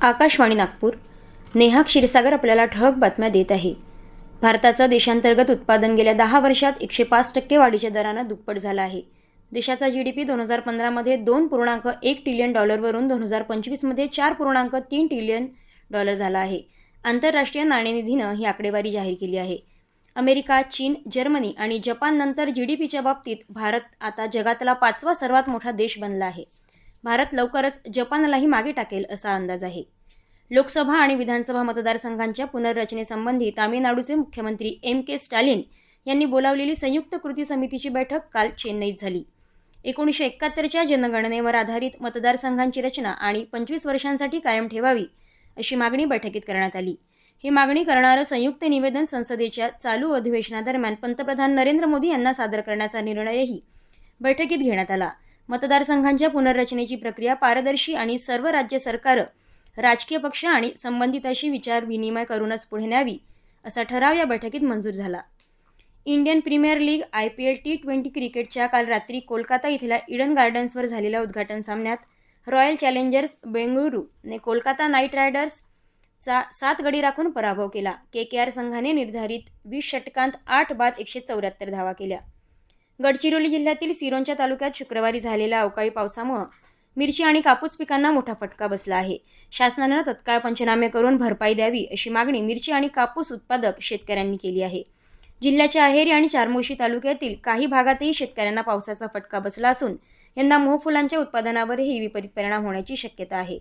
आकाशवाणी नागपूर. नेहा क्षीरसागर आपल्याला ठळक बातम्या देत आहे. भारताचं देशांतर्गत उत्पादन गेल्या दहा वर्षात एकशे पाच टक्के वाढीच्या दरानं दुप्पट झाला आहे. देशाचा जी डी पी दोन हजार पंधरामध्ये दोन पूर्णांक एक ट्रिलियन डॉलरवरून दोन हजार पंचवीसमध्ये चार पूर्णांक तीन ट्रिलियन डॉलर झाला आहे. आंतरराष्ट्रीय नाणेनिधीनं ही आकडेवारी जाहीर केली आहे. अमेरिका चीन जर्मनी आणि जपाननंतर जी डी पीच्या बाबतीत भारत आता जगातला पाचवा सर्वात मोठा देश बनला आहे. भारत लवकरच जपानलाही मागे टाकेल असा अंदाज आहे. लोकसभा आणि विधानसभा मतदारसंघांच्या पुनर्रचनेसंबंधी तामिळनाडूचे मुख्यमंत्री एम के स्टॅलिन यांनी बोलावलेली संयुक्त कृती समितीची बैठक काल चेन्नईत झाली. एकोणीसशे एकाहत्तरच्या जनगणनेवर आधारित मतदारसंघांची रचना आणि पंचवीस वर्षांसाठी कायम ठेवावी अशी मागणी बैठकीत करण्यात आली. ही मागणी करणारं संयुक्त निवेदन संसदेच्या चालू अधिवेशनादरम्यान पंतप्रधान नरेंद्र मोदी यांना सादर करण्याचा निर्णयही बैठकीत घेण्यात आला. मतदारसंघांच्या पुनर्रचनेची प्रक्रिया पारदर्शी आणि सर्व राज्य सरकारं राजकीय पक्ष आणि संबंधिताशी विचार विनिमय करूनच पुढे न्यावी असा ठराव या बैठकीत मंजूर झाला. Indian Premier League I P L T twenty क्रिकेटच्या काल रात्री कोलकाता इथल्या इडन गार्डन्सवर झालेल्या उद्घाटन सामन्यात रॉयल चॅलेंजर्स बेंगळुरूने कोलकाता नाईट रायडर्सचा सात गडी राखून पराभव केला. के के आर संघाने निर्धारित वीस षटकांत आठ बाद एकशे चौऱ्याहत्तर धावा केल्या. गडचिरोली जिल्ह्यातील सिरोंच्या तालुक्यात शुक्रवारी झालेल्या अवकाळी पावसामुळे मिरची आणि कापूस पिकांना मोठा फटका बसला आहे. शासनानं तत्काळ पंचनामे करून भरपाई द्यावी अशी मागणी मिरची आणि कापूस उत्पादक शेतकऱ्यांनी केली आहे. जिल्ह्याच्या अहेरी आणि चारमोशी तालुक्यातील काही भागातही शेतकऱ्यांना पावसाचा फटका बसला असून यंदा मोहफुलांच्या उत्पादनावरही विपरीत परिणाम होण्याची शक्यता आहे.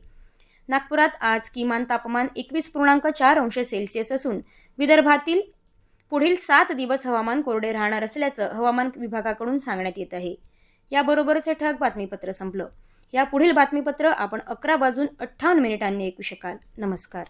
नागपुरात आज किमान तापमान एकवीस पूर्णांक चार अंश सेल्सिअस असून विदर्भातील पुढील सात दिवस हवामान कोरडे राहणार असल्याचं हवामान विभागाकडून सांगण्यात येत आहे. याबरोबरच हे ठळक बातमीपत्र संपलं. या पुढील बातमीपत्र आपण अकरा वाजून अठ्ठावन्न मिनिटांनी ऐकू शकाल. नमस्कार.